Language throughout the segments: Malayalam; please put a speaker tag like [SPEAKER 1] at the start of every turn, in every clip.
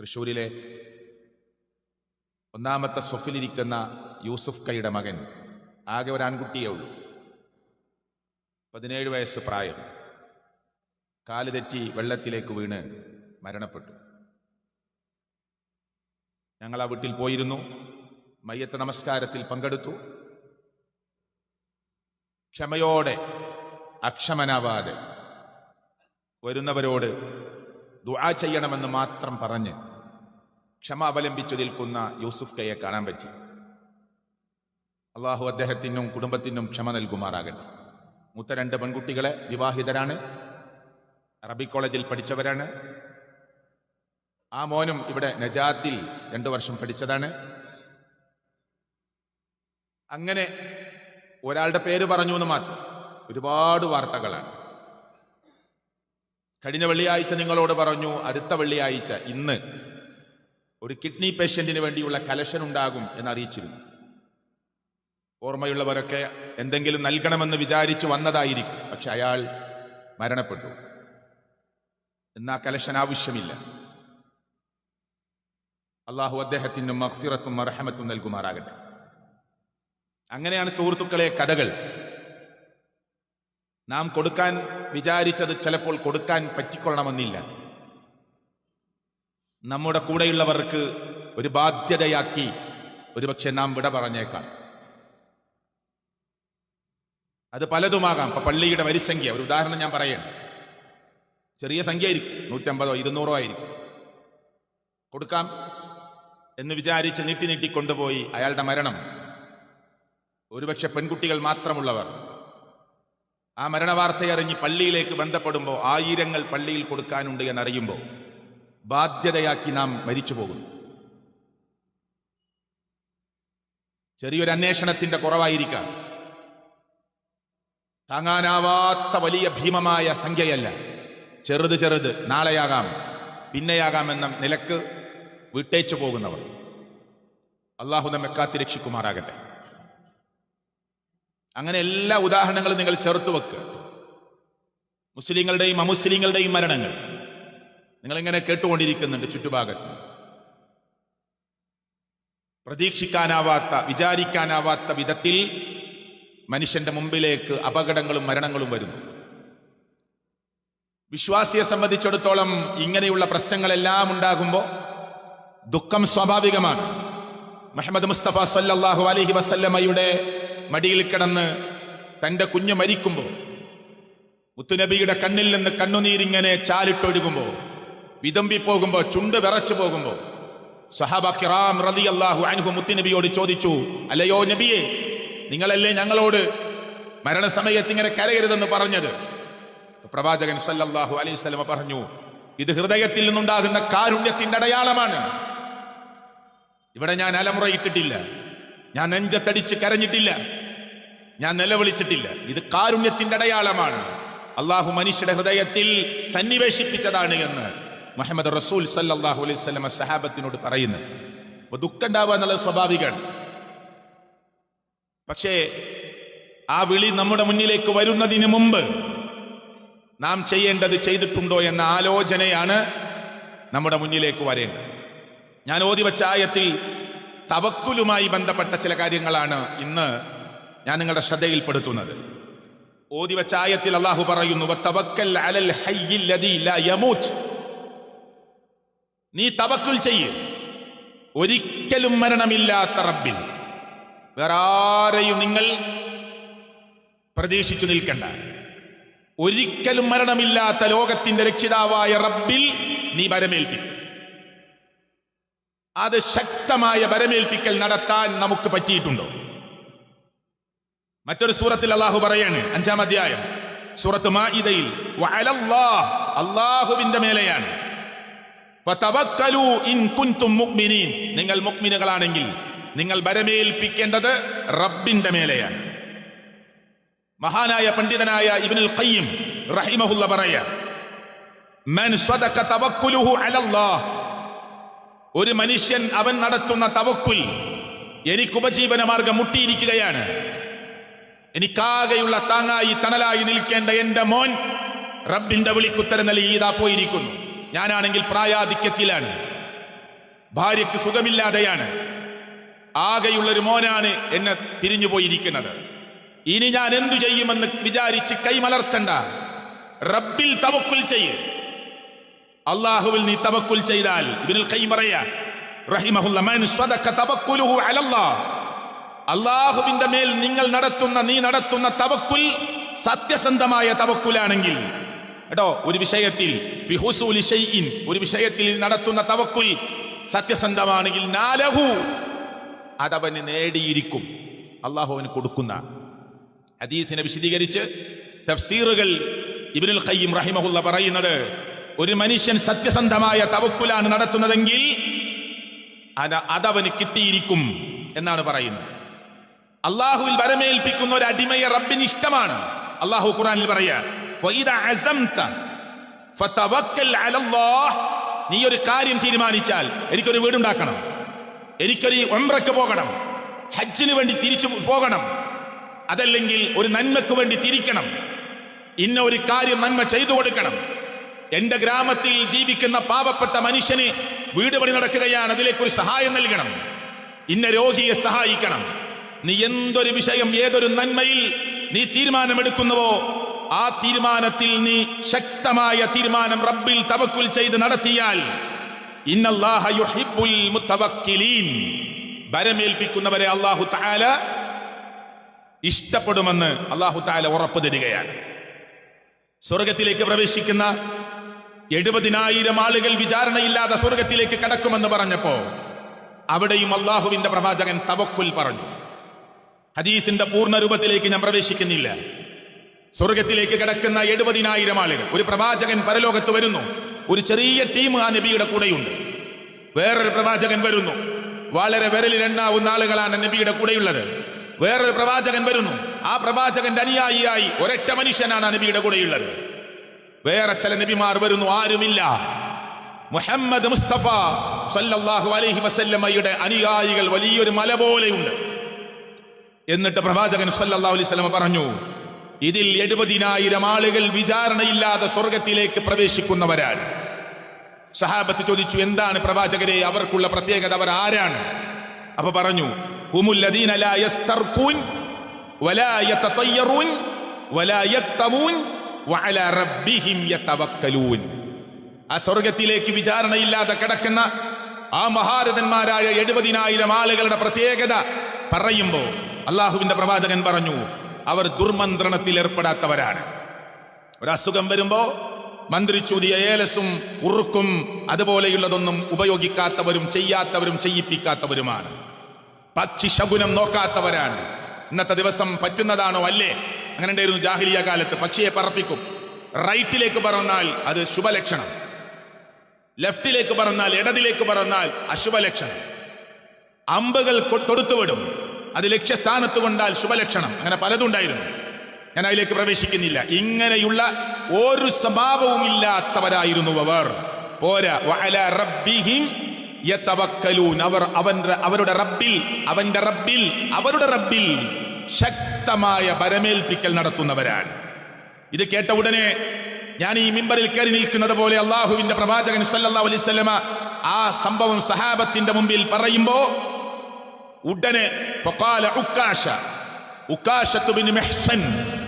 [SPEAKER 1] തൃശ്ശൂരിലെ ഒന്നാമത്തെ സൊഫിലിരിക്കുന്ന യൂസുഫ് കൈയുടെ മകൻ. ആകെ ഒരു ആൺകുട്ടിയേ ഉള്ളൂ. പതിനേഴ് വയസ്സ് പ്രായം. കാൽ തെറ്റി വെള്ളത്തിലേക്ക് വീണ് മരണപ്പെട്ടു. ഞങ്ങൾ ആ വീട്ടിൽ പോയിരുന്നു. മയ്യത്ത് നമസ്കാരത്തിൽ പങ്കെടുത്തു. ക്ഷമയോടെ അക്ഷമനാവാതെ വരുന്നവരോട് ദുആ ചെയ്യണമെന്ന് മാത്രം പറഞ്ഞ് ക്ഷമ അവലംബിച്ചു നിൽക്കുന്ന യൂസുഫ് കയെ കാണാൻ പറ്റി. അള്ളാഹു അദ്ദേഹത്തിനും കുടുംബത്തിനും ക്ഷമ നൽകുമാറാകട്ടെ. മൂത്ത രണ്ട് പെൺകുട്ടികളെ വിവാഹിതരാണ്. അറബി കോളേജിൽ പഠിച്ചവരാണ്. ആ മോനും ഇവിടെ നജാത്തിൽ രണ്ടു വർഷം പഠിച്ചതാണ്. അങ്ങനെ ഒരാളുടെ പേര് പറഞ്ഞു എന്ന് മാത്രം. ഒരുപാട് വാർത്തകളാണ്. കഴിഞ്ഞ വെള്ളിയാഴ്ച നിങ്ങളോട് പറഞ്ഞു അടുത്ത വെള്ളിയാഴ്ച ഇന്ന്. ഒരു കിഡ്നി പേഷ്യന്റിന് വേണ്ടിയുള്ള കലക്ഷൻ ഉണ്ടാകും എന്നറിയിച്ചിരുന്നു. ഓർമ്മയുള്ളവരൊക്കെ എന്തെങ്കിലും നൽകണമെന്ന് വിചാരിച്ചു വന്നതായിരിക്കും പക്ഷെ അയാൾ മരണപ്പെട്ടു. എന്നാ കലക്ഷൻ ആവശ്യമില്ല. അള്ളാഹു അദ്ദേഹത്തിന് മഹ്ഫിറത്തും മർഹമത്തും നൽകുമാറാകട്ടെ. അങ്ങനെയാണ് സുഹൃത്തുക്കളെ കഥകൾ. നാം കൊടുക്കാൻ വിചാരിച്ചത് ചിലപ്പോൾ കൊടുക്കാൻ പറ്റിക്കൊള്ളണമെന്നില്ല. നമ്മുടെ കൂടെയുള്ളവർക്ക് ഒരു ബാധ്യതയാക്കി ഒരുപക്ഷെ നാം വിട പറഞ്ഞേക്കാം. അത് പലതുമാകാം. ഇപ്പൊ പള്ളിയുടെ വരിസംഖ്യ ഒരു ഉദാഹരണം ഞാൻ പറയണം ചെറിയ സംഖ്യ ആയിരിക്കും നൂറ്റമ്പതോ ഇരുന്നൂറോ ആയിരിക്കും. കൊടുക്കാം എന്ന് വിചാരിച്ച് നീട്ടി നീട്ടി കൊണ്ടുപോയി അയാളുടെ മരണം. ഒരുപക്ഷെ പെൺകുട്ടികൾ മാത്രമുള്ളവർ. ആ മരണവാർത്തയറിഞ്ഞ് പള്ളിയിലേക്ക് ബന്ധപ്പെടുമ്പോൾ ആയിരങ്ങൾ പള്ളിയിൽ കൊടുക്കാനുണ്ട് എന്നറിയുമ്പോൾ ബാധ്യതയാക്കി നാം മരിച്ചു പോകുന്നു. ചെറിയൊരു അന്വേഷണത്തിന്റെ കുറവായിരിക്കാം. താങ്ങാനാവാത്ത വലിയ ഭീമമായ സംഖ്യയല്ല. ചെറുത് ചെറുത് നാളെയാകാം പിന്നെയാകാം എന്ന നിലയ്ക്ക് വിട്ടേച്ചു പോകുന്നവർ. അള്ളാഹു നമ്മെ കാത്തി രക്ഷിക്കുമാറാകട്ടെ അങ്ങനെ എല്ലാ ഉദാഹരണങ്ങളും നിങ്ങൾ ചേർത്ത് വെക്കുക മുസ്ലിങ്ങളുടെയും അമുസ്ലിങ്ങളുടെയും മരണങ്ങൾ. നിങ്ങളിങ്ങനെ കേട്ടുകൊണ്ടിരിക്കുന്നുണ്ട് ചുറ്റുഭാഗത്ത്. പ്രതീക്ഷിക്കാനാവാത്ത വിചാരിക്കാനാവാത്ത വിധത്തിൽ മനുഷ്യന്റെ മുമ്പിലേക്ക് അപകടങ്ങളും മരണങ്ങളും വരുന്നു. വിശ്വാസിയെ സംബന്ധിച്ചിടത്തോളം ഇങ്ങനെയുള്ള പ്രശ്നങ്ങളെല്ലാം ഉണ്ടാകുമ്പോൾ ദുഃഖം സ്വാഭാവികമാണ്. മുഹമ്മദ് മുസ്തഫ സല്ലാഹു അലഹി വസല്ലമയുടെ മടിയിൽ കിടന്ന് തന്റെ കുഞ്ഞു മരിക്കുമ്പോൾ മുത്തുനബിയുടെ കണ്ണിൽ നിന്ന് കണ്ണുനീരിങ്ങനെ ചാലിട്ടൊഴുകുമ്പോൾ വിതമ്പി പോകുമ്പോൾ ചുണ്ട് വിറച്ചു പോകുമ്പോൾ സഹാബ കിറാം മുത്തുനബിയോട് ചോദിച്ചു അല്ലയോ നബിയെ നിങ്ങളല്ലേ ഞങ്ങളോട് മരണസമയത്ത് ഇങ്ങനെ കരയരുതെന്ന് പറഞ്ഞത്? പ്രവാചകൻ സല്ലല്ലാഹു അലൈഹി പറഞ്ഞു ഇത് ഹൃദയത്തിൽ നിന്നുണ്ടാകുന്ന കാരുണ്യത്തിന്റെ അടയാളമാണ്. ഇവിടെ ഞാൻ അലമുറയിട്ടിട്ടില്ല. ഞാൻ നെഞ്ചത്തടിച്ച് കരഞ്ഞിട്ടില്ല. ഞാൻ നിലവിളിച്ചിട്ടില്ല. ഇത് കാരുണ്യത്തിന്റെ അടയാളമാണ്. അള്ളാഹു മനുഷ്യരുടെ ഹൃദയത്തിൽ സന്നിവേശിപ്പിച്ചതാണ് എന്ന് മുഹമ്മദ് റസൂൽ സല്ലാഹു അലൈഹി സഹാബത്തിനോട് പറയുന്നു. അപ്പൊ ദുഃഖം ഉണ്ടാവുക എന്നുള്ളത് സ്വാഭാവികമാണ്. പക്ഷേ ആ വിളി നമ്മുടെ മുന്നിലേക്ക് വരുന്നതിന് മുമ്പ് നാം ചെയ്യേണ്ടത് ചെയ്തിട്ടുണ്ടോ എന്ന ആലോചനയാണ് നമ്മുടെ മുന്നിലേക്ക് വരേണ്ടത്. ഞാൻ ഓതി വച്ച ആയത്തിൽ തവക്കുലുമായി ബന്ധപ്പെട്ട ചില കാര്യങ്ങളാണ് ഇന്ന് ഞാൻ നിങ്ങളുടെ ശ്രദ്ധയിൽപ്പെടുത്തുന്നത്. ഓതി ആയത്തിൽ അള്ളാഹു പറയുന്നു "വത്തവക്കൽ അലൽ ഹയ്യിൽ ലദീ ലാ യമൂത്ത്." നീ തവക്കുൽ ചെയ്യ്. ഒരിക്കലും മരണമില്ലാത്ത റബ്ബിൽ. വേറെ ആരെയും നിങ്ങൾ പ്രതീക്ഷിച്ചു നിൽക്കണ്ട. ഒരിക്കലും മരണമില്ലാത്ത ലോകത്തിന്റെ രക്ഷിതാവായ റബ്ബിൽ നീ വരമേൽപ്പിക്കും. അത് ശക്തമായ വരമേൽപ്പിക്കൽ നടത്താൻ നമുക്ക് പറ്റിയിട്ടുണ്ടോ? മറ്റൊരു സൂറത്തിൽ അള്ളാഹു പറയാണ് അഞ്ചാം അധ്യായം. സൂറത്ത് മാഇദയിൽ അള്ളാഹുവിന്റെ മേലെയാണ്. നിങ്ങൾ മുക്മിനുകളാണെങ്കിൽ നിങ്ങൾ വരമേൽപ്പിക്കേണ്ടത് റബ്ബിന്റെ മേലെയാണ്. മഹാനായ പണ്ഡിതനായ ഇബ്നുൽ ഖയ്യിം റഹിമഹുല്ല പറയാ ഒരു മനുഷ്യൻ അവൻ നടത്തുന്ന തവക്കുൽ എനിക്ക് ഉപജീവന മാർഗം മുട്ടിയിരിക്കുകയാണ്. എനിക്കാകെയുള്ള താങ്ങായി തണലായി നിൽക്കേണ്ട എന്റെ മോൻ റബ്ബിന്റെ വിളിക്കുത്തരം നൽകി ഈദാ പോയിരിക്കുന്നു. ഞാനാണെങ്കിൽ പ്രായാധിക്യത്തിലാണ്. ഭാര്യയ്ക്ക് സുഖമില്ലാതെയാണ്. ആകെയുള്ളൊരു മോനാണ് എന്നെ പിരിഞ്ഞു പോയിരിക്കുന്നത്. ഇനി ഞാൻ എന്തു ചെയ്യുമെന്ന് വിചാരിച്ച് കൈമലർത്തണ്ട. റബ്ബിൽ തവക്കുൽ ചെയ്യ്. അള്ളാഹുവിൽ നീ തവക്കുൽ ചെയ്താൽ ഇബ്നുൽ കൈമറയാ റഹിമഹുല്ല മൻ തവക്കുലുഹു അലല്ലാഹ്. അള്ളാഹുവിന്റെ മേൽ നിങ്ങൾ നടത്തുന്ന നീ നടത്തുന്ന തവക്കുൽ സത്യസന്ധമായ തവക്കുലാണെങ്കിൽ കേട്ടോ ഒരു വിഷയത്തിൽ ഒരു വിഷയത്തിൽ നടത്തുന്ന തവക്കുൽ സത്യസന്ധമാണെങ്കിൽ നാലഹു അതവന് നേടിയിരിക്കും. അള്ളാഹു അവന് കൊടുക്കുന്ന ഹദീസിനെ വിശദീകരിച്ച് തഫ്സീറുകൾ ഇബിനുൽ ഖയ്യിം റഹിമഹുല്ല പറയുന്നത് ഒരു മനുഷ്യൻ സത്യസന്ധമായ തവക്കുലാണ് നടത്തുന്നതെങ്കിൽ അത- അതവന് കിട്ടിയിരിക്കും എന്നാണ് പറയുന്നത്. അള്ളാഹുവിൽ വരമേൽപ്പിക്കുന്ന ഒരു അടിമയെ റബ്ബിന് ഇഷ്ടമാണ്. അള്ളാഹു ഖുറാനിൽ പറയാ. നീ ഒരു കാര്യം തീരുമാനിച്ചാൽ എനിക്കൊരു വീടുണ്ടാക്കണം. എനിക്കൊരു ഒമ്പ്രക്ക് പോകണം. ഹജ്ജിന് വേണ്ടി തിരിച്ചു പോകണം. അതല്ലെങ്കിൽ ഒരു നന്മക്ക് വേണ്ടി തിരിക്കണം. ഇന്ന ഒരു കാര്യം നന്മ ചെയ്തു കൊടുക്കണം. എന്റെ ഗ്രാമത്തിൽ ജീവിക്കുന്ന പാവപ്പെട്ട മനുഷ്യന് വീട് പണി നടക്കുകയാണ്. അതിലേക്ക് ഒരു സഹായം നൽകണം. ഇന്ന രോഗിയെ സഹായിക്കണം. നീ എന്തൊരു വിഷയം ഏതൊരു നന്മയിൽ നീ തീരുമാനമെടുക്കുന്നുവോ ആ തീരുമാനത്തിൽ നീ ശക്തമായ തീരുമാനം റബ്ബിൽ തവക്കുൽ ചെയ്ത് നടത്തിയാൽ ഭരമേൽപ്പിക്കുന്നവരെ അള്ളാഹു തആല ഇഷ്ടപ്പെടുമെന്ന് അള്ളാഹു താല ഉറപ്പ് തരികയാണ്. സ്വർഗത്തിലേക്ക് പ്രവേശിക്കുന്ന എഴുപതിനായിരം ആളുകൾ വിചാരണയില്ലാതെ സ്വർഗത്തിലേക്ക് കടക്കുമെന്ന് പറഞ്ഞപ്പോ അവിടെയും അള്ളാഹുവിന്റെ പ്രവാചകൻ തവക്കുൽ പറഞ്ഞു. ഹദീസിന്റെ പൂർണ രൂപത്തിലേക്ക് ഞാൻ പ്രവേശിക്കുന്നില്ല. സ്വർഗത്തിലേക്ക് കിടക്കുന്ന എഴുപതിനായിരം ആളുകൾ. ഒരു പ്രവാചകൻ പരലോകത്ത് വരുന്നു. ഒരു ചെറിയ ടീം ആ നബിയുടെ കൂടെയുണ്ട്. വേറൊരു പ്രവാചകൻ വരുന്നു. വളരെ വിരലിൽ എണ്ണാവുന്ന ആളുകളാണ് നബിയുടെ കൂടെയുള്ളത്. വേറൊരു പ്രവാചകൻ വരുന്നു. ആ പ്രവാചകന്റെ അനുയായിയായി ഒരൊറ്റ മനുഷ്യനാണ് ആ നബിയുടെ കൂടെയുള്ളത്. വേറെ ചില നബിമാർ വരുന്നു. ആരുമില്ല. മുഹമ്മദ് മുസ്തഫ സല്ലല്ലാഹു അലൈഹി വസല്ലമ്മയുടെ അനുയായികൾ വലിയൊരു മല പോലെയുണ്ട്. എന്നിട്ട് പ്രവാചകൻ സല്ലല്ലാഹു അലൈഹി വസല്ലമ പറഞ്ഞു ഇതിൽ എഴുപതിനായിരം ആളുകൾ വിചാരണയില്ലാതെ സ്വർഗത്തിലേക്ക് പ്രവേശിക്കുന്നവരാണ്. സഹാബത്ത് ചോദിച്ചു എന്താണ് പ്രവാചകരെ അവർക്കുള്ള പ്രത്യേകത അവർ ആരാണ്? അപ്പൊ പറഞ്ഞു ആ സ്വർഗത്തിലേക്ക് വിചാരണയില്ലാതെ കിടക്കുന്ന ആ മഹാരഥന്മാരായ എഴുപതിനായിരം ആളുകളുടെ പ്രത്യേകത പറയുമ്പോ അള്ളാഹുവിന്റെ പ്രവാചകൻ പറഞ്ഞു അവർ ദുർമന്ത്രണത്തിൽ ഏർപ്പെടാത്തവരാണ്. ഒരസുഖം വരുമ്പോ മന്ത്രിച്ചൂതിയ ഏലസും ഉറുക്കും അതുപോലെയുള്ളതൊന്നും ഉപയോഗിക്കാത്തവരും ചെയ്യാത്തവരും ചെയ്യിപ്പിക്കാത്തവരുമാണ്. പക്ഷി ശകുനം നോക്കാത്തവരാണ്. ഇന്നത്തെ ദിവസം പറ്റുന്നതാണോ? അല്ലേ? അങ്ങനെ ഉണ്ടായിരുന്നു ജാഹിലിയ കാലത്ത്. പക്ഷിയെ പറപ്പിക്കും. റൈറ്റിലേക്ക് പറന്നാൽ അത് ശുഭലക്ഷണം. ലെഫ്റ്റിലേക്ക് പറന്നാൽ ഇടതിലേക്ക് പറന്നാൽ അശുഭലക്ഷണം. അമ്പുകൾ തൊടുത്തുവിടും. അത് ലക്ഷ്യസ്ഥാനത്ത് കൊണ്ടാൽ ശുഭലക്ഷണം. അങ്ങനെ പലതുണ്ടായിരുന്നു ഞാൻ അതിലേക്ക് പ്രവേശിക്കുന്നില്ല. ഇങ്ങനെയുള്ള ഒരു സ്വഭാവവും ഇല്ലാത്തവരായിരുന്നു അവർ. പോരാ. അവർ അവന്റെ അവരുടെ റബ്ബിൽ അവന്റെ റബ്ബിൽ അവരുടെ റബ്ബിൽ ശക്തമായ പരമേൽപ്പിക്കൽ നടത്തുന്നവരാണ്. ഇത് കേട്ട ഉടനെ ഞാൻ ഈ മിമ്പറിൽ കയറി നിൽക്കുന്നത് പോലെ അള്ളാഹുവിന്റെ പ്രവാചകൻ സല്ലാ അലൈഹി വസല്ലമ ആ സംഭവം സഹാബത്തിന്റെ മുമ്പിൽ പറയുമ്പോ ഉടനെ മെഹ്സൻ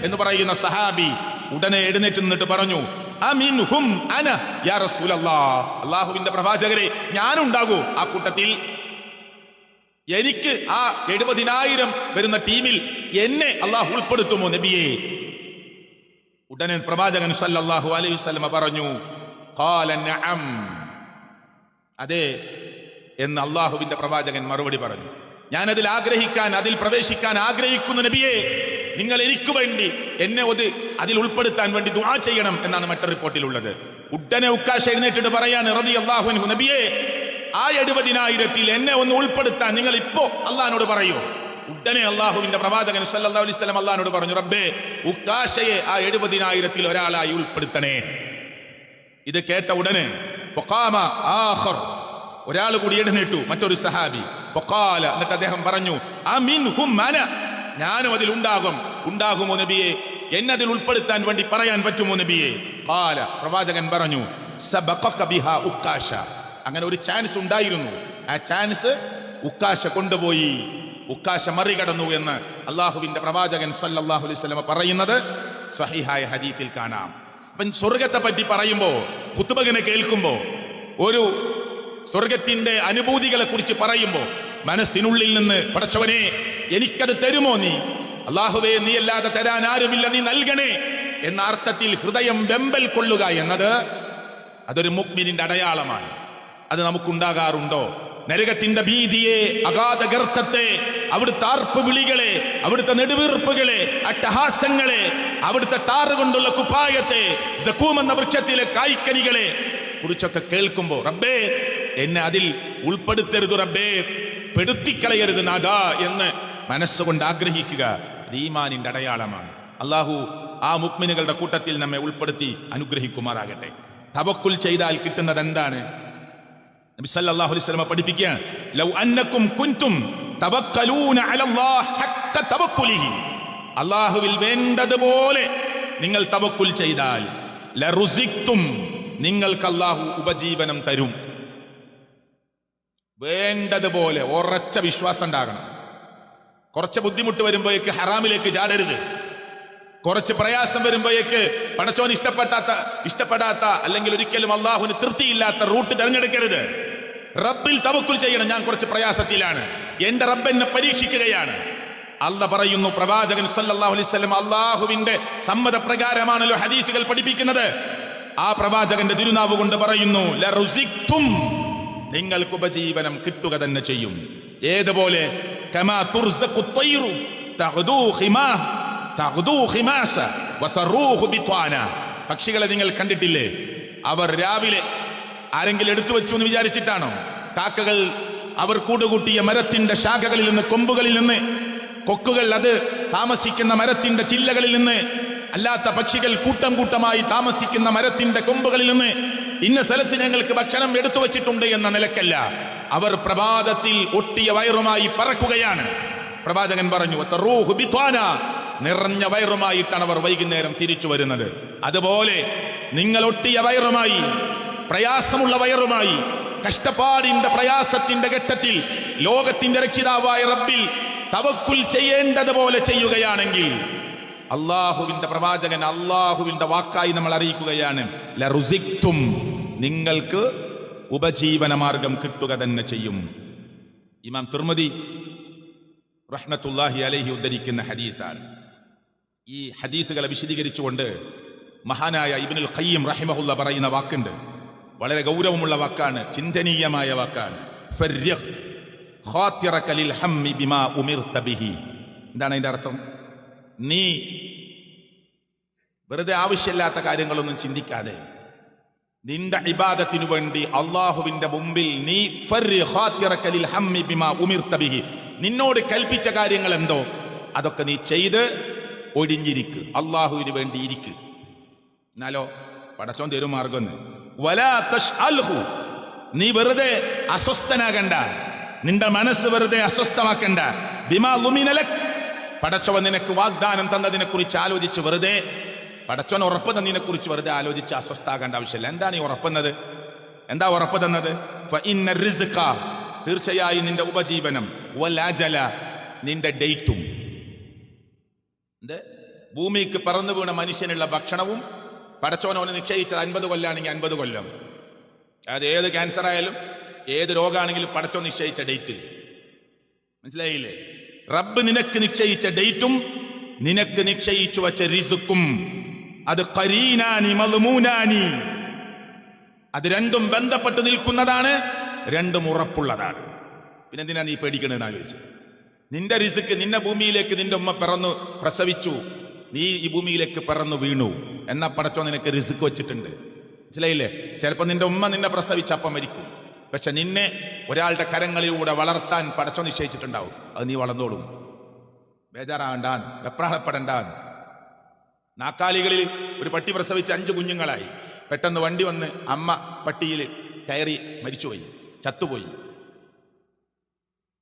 [SPEAKER 1] എന്ന് പറയുന്ന സഹാബി ഉടനെ എഴുന്നേറ്റ് നിന്നിട്ട് പറഞ്ഞു അള്ളാഹുവിന്റെ പ്രവാചകരെ ഞാനുണ്ടാകൂ ആ കൂട്ടത്തിൽ. എനിക്ക് ആ എഴുപതിനായിരം വരുന്ന ടീമിൽ എന്നെ അള്ളാഹു ഉൾപ്പെടുത്തുമോ നബിയെ? ഉടനെ പ്രവാചകൻ സല്ലല്ലാഹു അലൈഹി വസല്ലമ പറഞ്ഞു ഖാല നഅം. അതെ എന്ന് അള്ളാഹുവിന്റെ പ്രവാചകൻ മറുപടി പറഞ്ഞു. ഞാൻ അതിൽ ആഗ്രഹിക്കാൻ അതിൽ പ്രവേശിക്കാൻ ആഗ്രഹിക്കുന്ന നബിയെ നിങ്ങൾ എനിക്ക് വേണ്ടി എന്നെ ഒത് അതിൽ ഉൾപ്പെടുത്താൻ വേണ്ടി ദുആ ചെയ്യണം എന്നാണ് മറ്റൊരു റിപ്പോർട്ടിലുള്ളത്. ഉടനെ ഉക്കാശ് എഴുന്നേറ്റിട്ട് പറയാണ് റതി അള്ളാഹു നബിയെ ആ എഴുപതിനായിരത്തിൽ എന്നെ ഒന്ന് ഉൾപ്പെടുത്താൻ നിങ്ങൾ ഇപ്പോ അള്ളഹാനോട് പറയൂ. ഉടനെ അള്ളാഹുവിന്റെ പ്രവാചകൻ സല്ലല്ലാഹു അലൈഹി വസല്ലം അള്ളഹാനോട് പറഞ്ഞു റബ്ബേ ഉക്കാശയെ ആ എഴുപതിനായിരത്തിൽ ഒരാളായി ഉൾപ്പെടുത്തണേ. ഇത് കേട്ട ഉടനെ ഒരാൾ കൂടി എഴുന്നേറ്റു മറ്റൊരു സഹാബി. എന്നിട്ട് അദ്ദേഹം പറഞ്ഞു ഞാനും അതിൽ ഉണ്ടാകും. ഉണ്ടാകുമോ നബിയെ? എന്നതിൽ ഉൾപ്പെടുത്താൻ വേണ്ടി പറയാൻ പറ്റുമോ നബിയെ? കാല പ്രവാചകൻ പറഞ്ഞു ഉക്കാശ. അങ്ങനെ ഒരു ചാൻസ് ഉണ്ടായിരുന്നു. ആ ചാൻസ് ഉക്കാശ കൊണ്ടുപോയി. ഉക്കാശ മറികടന്നു എന്ന് അള്ളാഹുവിന്റെ പ്രവാചകൻ സല്ലല്ലാഹു അലൈഹി പറയുന്നത് സഹിഹായ ഹദീത്തിൽ കാണാം. അപ്പം സ്വർഗത്തെ പറ്റി പറയുമ്പോ ഹുത്തുബകനെ കേൾക്കുമ്പോ ഒരു സ്വർഗത്തിന്റെ അനുഭൂതികളെ കുറിച്ച് പറയുമ്പോ മനസ്സിനുള്ളിൽ നിന്ന് പടച്ചവനെ എനിക്കത് തരുമോ നീ? അള്ളാഹുവേ നീ അല്ലാതെ തരാൻ ആരുമില്ല നീ നൽകണേ. എന്ന അർത്ഥത്തിൽ ഹൃദയം വെമ്പൽ കൊള്ളുക എന്നത് അതൊരു മുക്മിനിന്റെ അടയാളമാണ്. അത് നമുക്കുണ്ടാകാറുണ്ടോ? നരകത്തിന്റെ ഭീതിയെ അഗാധ ഗർത്തത്തെ അവിടുത്തെ ആർപ്പ് വിളികളെ അവിടുത്തെ നെടുവീർപ്പുകളെ അട്ടഹാസങ്ങളെ അവിടുത്തെ താറുകൊണ്ടുള്ള കുപ്പായത്തെ സക്കൂം എന്ന വൃക്ഷത്തിലെ കായ്ക്കനികളെ കുറിച്ചൊക്കെ കേൾക്കുമ്പോ റബ്ബേ എന്നെ അതിൽ ഉൾപ്പെടുത്തരുത് റബ്ബേ. പെടുത്തിക്കളയരുത് നാഥാ എന്ന് മനസ്സുകൊണ്ട് ആഗ്രഹിക്കുക ഈമാനിന്റെ അടയാളമാണ്. അള്ളാഹു ആ മുക്മിനുകളുടെ കൂട്ടത്തിൽ നമ്മെ ഉൾപ്പെടുത്തി അനുഗ്രഹിക്കുമാറാകട്ടെ. തവക്കുൽ ചെയ്താൽ കിട്ടുന്നത് എന്താണ് നബി സല്ലല്ലാഹു അലൈഹി വസല്ലം പഠിപ്പിക്കുകയാണ് ലൗ അന്നക്കും കുൻതും തവക്കലൂന അലല്ലാഹ് ഹഖ്ക തവക്കുലിഹി. അല്ലാഹുവിൽ വേണ്ടതുപോലെ നിങ്ങൾ തവക്കുൽ ചെയ്താൽ ലറുസിക്തും നിങ്ങൾക്ക് അല്ലാഹു ഉപജീവനം തരും. വേണ്ടതുപോലെ ഉറച്ച വിശ്വാസം ഉണ്ടാകണം. കുറച്ച് ബുദ്ധിമുട്ട് വരുമ്പോഴേക്ക് ഹറാമിലേക്ക് ചാടരുത്. കുറച്ച് പ്രയാസം വരുമ്പോഴേക്ക് പടച്ചോൻ ഇഷ്ടപ്പെട്ടാത്ത ഇഷ്ടപ്പെടാത്ത അല്ലെങ്കിൽ ഒരിക്കലും അള്ളാഹുവിന് തൃപ്തിയില്ലാത്ത റൂട്ട് തിരഞ്ഞെടുക്കരുത്. റബ്ബിൽ തവക്കുൽ ചെയ്യണം. ഞാൻ കുറച്ച് പ്രയാസത്തിലാണ്. എന്റെ റബ്ബ് എന്നെ പരീക്ഷിക്കുകയാണ്. അല്ല പറയുന്നു പ്രവാചകൻ സല്ലല്ലാഹു അലൈഹി വസല്ലം അള്ളാഹുവിന്റെ ഹദീസുകൾ പഠിപ്പിക്കുന്നത്. ആ പ്രവാചകന്റെ തിരുനാവ് കൊണ്ട് പറയുന്നു നിങ്ങൾക്ക് ഉപജീവനം കിട്ടുക തന്നെ ചെയ്യും. ഏതുപോലെ? പക്ഷികളെ നിങ്ങൾ കണ്ടിട്ടില്ലേ? അവർ രാവിലെ ആരെങ്കിലും എടുത്തു വെച്ചു എന്ന് വിചാരിച്ചിട്ടാണോ? കാക്കകൾ അവർ കൂടുകൂട്ടിയ മരത്തിന്റെ ശാഖകളിൽ നിന്ന് കൊമ്പുകളിൽ നിന്ന് കൊക്കുകൾ അത് താമസിക്കുന്ന മരത്തിന്റെ ചില്ലകളിൽ നിന്ന് അല്ലാത്ത പക്ഷികൾ കൂട്ടം കൂട്ടമായി താമസിക്കുന്ന മരത്തിന്റെ കൊമ്പുകളിൽ നിന്ന് ഇന്ന സ്ഥലത്ത് ഞങ്ങൾക്ക് ഭക്ഷണം എടുത്തു വച്ചിട്ടുണ്ട് എന്ന നിലക്കല്ല. അവർ പ്രഭാതത്തിൽ ഒട്ടിയ വയറുമായി പറക്കുകയാണ്. പ്രവാചകൻ പറഞ്ഞു. നിറഞ്ഞ വയറുമായിട്ടാണ് അവർ വൈകുന്നേരം തിരിച്ചു വരുന്നത്. അതുപോലെ നിങ്ങൾ ഒട്ടിയ വയറുമായി പ്രയാസമുള്ള വയറുമായി കഷ്ടപ്പാടിന്റെ പ്രയാസത്തിന്റെ ഘട്ടത്തിൽ ലോകത്തിന്റെ രക്ഷിതാവായ റബ്ബിൽ തവക്കുൽ ചെയ്യേണ്ടതുപോലെ ചെയ്യുകയാണെങ്കിൽ അള്ളാഹുവിന്റെ പ്രവാചകൻ അള്ളാഹുവിന്റെ വാക്കായി നമ്മൾ അറിയിക്കുകയാണ്. ലറുസിക്തും നിങ്ങൾക്ക് ഉപജീവന മാർഗം കിട്ടുക തന്നെ ചെയ്യും. ഇമാം തുർമതി റഹ്മത്തുല്ലാഹി അലഹി ഉദ്ധരിക്കുന്ന ഹദീസാണ്. ഈ ഹദീസുകളെ വിശദീകരിച്ചുകൊണ്ട് മഹാനായ ഇബിനുൽ ഖയ്യം റഹിമഹുല്ല പറയുന്ന വാക്കുണ്ട്. വളരെ ഗൗരവമുള്ള വാക്കാണ് ചിന്തനീയമായ വാക്കാണ്. എന്താണ് അതിന്റെ അർത്ഥം? നീ വെറുതെ ആവശ്യമില്ലാത്ത കാര്യങ്ങളൊന്നും ചിന്തിക്കാതെ നിന്റെ ഇബാദത്തിനു വേണ്ടി അള്ളാഹുവിന്റെ മുമ്പിൽ നീ നിന്നോട് കൽപ്പിച്ച കാര്യങ്ങൾ എന്തോ അതൊക്കെ നീ ചെയ്ത് ഒഴിഞ്ഞിരിക്ക് അള്ളാഹുവിന് വേണ്ടി ഇരിക്ക്. എന്നാലോ പടച്ചോൻ തരും മാർഗം. നീ വെറുതെ അസ്വസ്ഥനാകണ്ട. നിന്റെ മനസ്സ് വെറുതെ അസ്വസ്ഥമാക്കണ്ട. ബിമാ ലുമിനലക് പടച്ചവൻ നിനക്ക് വാഗ്ദാനം തന്നതിനെ കുറിച്ച് ആലോചിച്ച് വെറുതെ പടച്ചവൻ ഉറപ്പ് തന്നതിനെ കുറിച്ച് വെറുതെ ആലോചിച്ച് അസ്വസ്ഥാകേണ്ട ആവശ്യമില്ല. എന്താണ് ഈ ഉറപ്പെന്നത് എന്താ ഉറപ്പ് തന്നത്. തീർച്ചയായും നിന്റെ ഉപജീവനം വലാജല നിന്റെ ഡേറ്റും. എന്ത്? ഭൂമിക്ക് പറന്നു വീണ മനുഷ്യനുള്ള ഭക്ഷണവും പടച്ചോനോന് നിശ്ചയിച്ചത് അൻപത് കൊല്ലാണെങ്കിൽ അൻപത് കൊല്ലം. അതായത് ഏത് ക്യാൻസർ ആയാലും ഏത് രോഗമാണെങ്കിലും പടച്ചോ നിശ്ചയിച്ച ഡേറ്റ്. മനസ്സിലായില്ലേ? റബ്ബ് നിനക്ക് നിശ്ചയിച്ച ഡേറ്റും നിനക്ക് നിശ്ചയിച്ചു വച്ച റിസുക്കും. അത് കരീനാനി മലുമൂനാനി. അത് രണ്ടും ബന്ധപ്പെട്ട് നിൽക്കുന്നതാണ് രണ്ടും ഉറപ്പുള്ളതാണ്. പിന്നെ എന്തിനാ നീ പേടിക്കണമെന്ന് ആലോചിച്ചു? നിന്റെ റിസുക്ക് നിന്നെ ഭൂമിയിലേക്ക് നിന്റെ ഉമ്മ പിറന്നു പ്രസവിച്ചു. നീ ഈ ഭൂമിയിലേക്ക് പിറന്നു വീണു. എന്നാ പടച്ചോ നിനക്ക് റിസുക്ക് വെച്ചിട്ടുണ്ട്. മനസ്സിലായില്ലേ? ചിലപ്പോൾ നിന്റെ ഉമ്മ നിന്നെ പ്രസവിച്ച അപ്പം മരിക്കും. പക്ഷെ നിന്നെ ഒരാളുടെ കരങ്ങളിലൂടെ വളർത്താൻ പടച്ചോ നിശ്ചയിച്ചിട്ടുണ്ടാവും. അത് നീ വളർന്നോളും. ബേജാറാണ്ടാന്ന് വെപ്രാളപ്പെടണ്ടാന്ന്. നാക്കാലികളിൽ ഒരു പട്ടി പ്രസവിച്ച് അഞ്ച് കുഞ്ഞുങ്ങളായി. പെട്ടെന്ന് വണ്ടി വന്ന് അമ്മ പട്ടിയിൽ കയറി മരിച്ചുപോയി ചത്തുപോയി.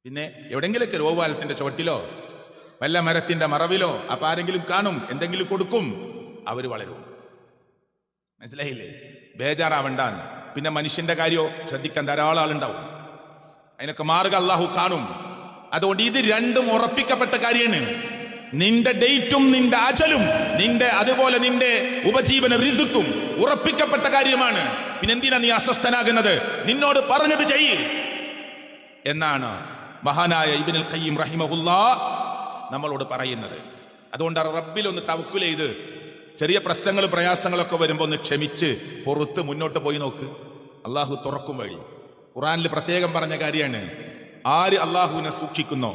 [SPEAKER 1] പിന്നെ എവിടെങ്കിലൊക്കെ രോഗാലത്തിന്റെ ചുവട്ടിലോ വല്ല മരത്തിന്റെ മറവിലോ അപ്പൊ ആരെങ്കിലും കാണും എന്തെങ്കിലും കൊടുക്കും അവർ വളരും. മനസ്സിലായില്ലേ? ബേജാറാവണ്ടാന്ന്. പിന്നെ മനുഷ്യന്റെ കാര്യോ? ശ്രദ്ധിക്കാൻ ധാരാളം ആളുണ്ടാവും. അതിനൊക്കെ മാർഗ അള്ളാഹു കാണും. അതുകൊണ്ട് ഇത് രണ്ടും ഉറപ്പിക്കപ്പെട്ട കാര്യമാണ്. നിന്റെ ഡേറ്റും നിന്റെ അചലും നിന്റെ അതുപോലെ നിന്റെ ഉപജീവന റിസുക്കും ഉറപ്പിക്കപ്പെട്ട കാര്യമാണ്. പിന്നെ എന്തിനാ നീ അസ്വസ്ഥനാകുന്നത്? നിന്നോട് പറഞ്ഞത് ചെയ്യ്. എന്നാണ് മഹാനായ ഇബിനുൽ ഖയ്യിം റഹിമഹുല്ല നമ്മളോട് പറയുന്നത്. അതുകൊണ്ട് റബ്ബിൽ ഒന്ന് തവക്കുൽ ചെയ്ത് ചെറിയ പ്രശ്നങ്ങൾ പ്രയാസങ്ങളൊക്കെ വരുമ്പോൾ ഒന്ന് ക്ഷമിച്ച് പുറത്ത് മുന്നോട്ട് പോയി നോക്ക്. അള്ളാഹു തുറക്കും വഴി. ഖുറാനിൽ പ്രത്യേകം പറഞ്ഞ കാര്യമാണ് ആര് അള്ളാഹുവിനെ സൂക്ഷിക്കുന്നോ